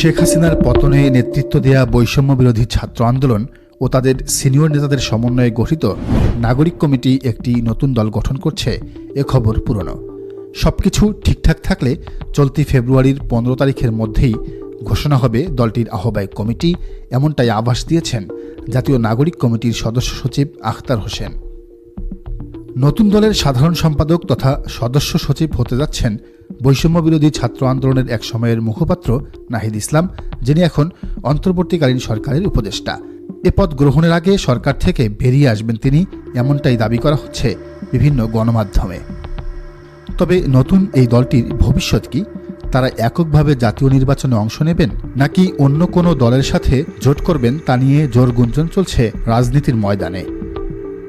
শেখ হাসিনার পতনে নেতৃত্ব দেয়া বৈষম্য বিরোধী ছাত্র আন্দোলন ও তাদের সিনিয়র নেতাদের সমন্বয়ে গঠিত নাগরিক কমিটি একটি নতুন দল গঠন করছে, এ খবর পুরনো। সবকিছু ঠিকঠাক থাকলে চলতি ফেব্রুয়ারির পনেরো তারিখের মধ্যেই ঘোষণা হবে দলটির আহ্বায়ক কমিটি, এমনটাই আভাস দিয়েছেন জাতীয় নাগরিক কমিটির সদস্য সচিব আখতার হোসেন। নতুন দলের সাধারণ সম্পাদক তথা সদস্য সচিব হতে যাচ্ছেন বৈষম্য বিরোধী ছাত্র আন্দোলনের এক সময়ের মুখপাত্র নাহিদ ইসলাম, যিনি এখন অন্তর্বর্তীকালীন সরকারের উপদেষ্টা। এ পদ গ্রহণের আগে সরকার থেকে বেরিয়ে আসবেন তিনি, এমনটাই দাবি করা হচ্ছে বিভিন্ন গণমাধ্যমে। তবে নতুন এই দলটির ভবিষ্যৎ কি? তারা এককভাবে জাতীয় নির্বাচনে অংশ নেবেন, নাকি অন্য কোনো দলের সাথে জোট করবেন তা নিয়ে জোর গুঞ্জন চলছে রাজনীতির ময়দানে?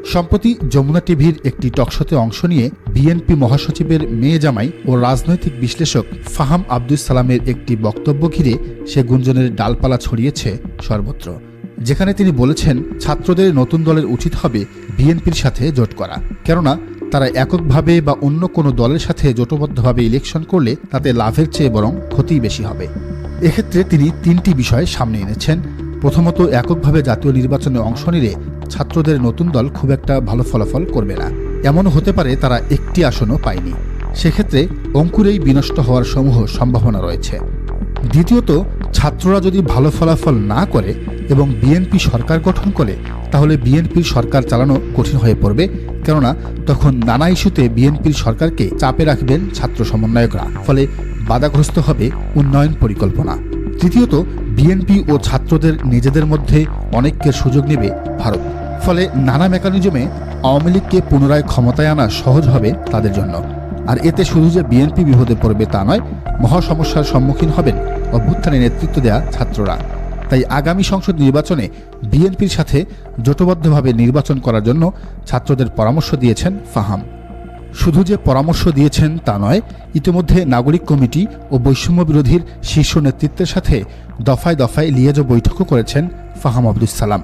সম্প্রতি যমুনা টিভির একটি টকশোতে অংশ নিয়ে বিএনপি মহাসচিবের মেয়ে জামাই ও রাজনৈতিক বিশ্লেষক ফাহাম আব্দুল সালামের একটি বক্তব্য ঘিরে সে গুঞ্জনের ডালপালা ছড়িয়েছে সর্বত্র, যেখানে তিনি বলেছেন, ছাত্রদের নতুন দলের উচিত হবে বিএনপির সাথে জোট করা, কেননা তারা এককভাবে বা অন্য কোনো দলের সাথে জোটবদ্ধভাবে ইলেকশন করলে তাতে লাভের চেয়ে বরং ক্ষতিই বেশি হবে। এক্ষেত্রে তিনি তিনটি বিষয় সামনে এনেছেন। প্রথমত, এককভাবে জাতীয় নির্বাচনে অংশ নিলে ছাত্রদের নতুন দল খুব একটা ভালো ফলাফল করবে না। এমন হতে পারে তারা একটি আসনও পায়নি। সেক্ষেত্রে অঙ্কুরেই বিনষ্ট হওয়ার সমূহ সম্ভাবনা রয়েছে। দ্বিতীয়ত, ছাত্ররা যদি ভালো ফলাফল না করে এবং বিএনপি সরকার গঠন করে, তাহলে বিএনপির সরকার চালানো কঠিন হয়ে পড়বে। কেননা, তখন নানা ইস্যুতে বিএনপির সরকারকে চাপে রাখবেন ছাত্র সমন্বয়করা। ফলে বাধাগ্রস্ত হবে উন্নয়ন পরিকল্পনা। তৃতীয়ত, বিএনপি ও ছাত্রদের নিজেদের মধ্যে অনেককে সুযোগ নেবে ভারত। ফলে নানা মেকানিজমে আওয়ামী লীগকে পুনরায় ক্ষমতায় আনা সহজ হবে তাদের জন্য। আর এতে শুধু যে বিএনপি বিপদে পড়বে তা নয়, মহা সমস্যার সম্মুখীন হবেন অভ্যুত্থানে নেতৃত্ব দেয়া ছাত্ররা। তাই আগামী সংসদ নির্বাচনে বিএনপির সাথে জোটবদ্ধভাবে নির্বাচন করার জন্য ছাত্রদের পরামর্শ দিয়েছেন ফাহাম। শুধু যে পরামর্শ দিয়েছেন তা নয়, ইতিমধ্যে নাগরিক কমিটি ও বৈষম্য বিরোধীর শীর্ষ নেতৃত্বের সাথে দফায় দফায় লিয়েজ বৈঠকও করেছেন ফাহাম আব্দুল সালাম।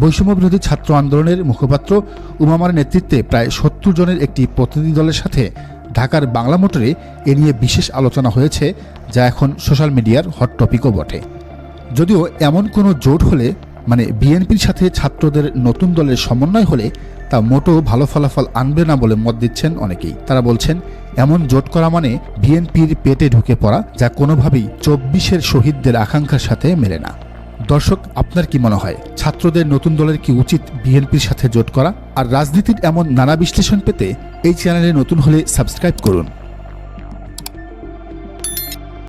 বৈষম্য বিরোধী ছাত্র আন্দোলনের মুখপাত্র উমামার নেতৃত্বে প্রায় সত্তর জনের একটি প্রতিনিধি দলের সাথে ঢাকার বাংলা মোটরে এ নিয়ে বিশেষ আলোচনা হয়েছে, যা এখন সোশ্যাল মিডিয়ার হট টপিকও বটে। যদিও এমন কোনো জোট হলে মানে বিএনপির সাথে ছাত্রদের নতুন দলের সমন্বয় হলে, তা মোটো ভালো ফলাফল আনবে না বলে মত দিচ্ছেন অনেকেই। তারা বলছেন, এমন জোট করা মানে বিএনপির পেটে ঢুকে পড়া, যা কোনোভাবেই চব্বিশের শহীদদের আকাঙ্ক্ষার সাথে মেলে না। দর্শক, আপনার কি মনে হয়? ছাত্রদের নতুন দলের কি উচিত বিএনপির সাথে জোট করা? আর রাজনীতির এমন নানা বিশ্লেষণ পেতে এই চ্যানেলে নতুন হলে সাবস্ক্রাইব করুন।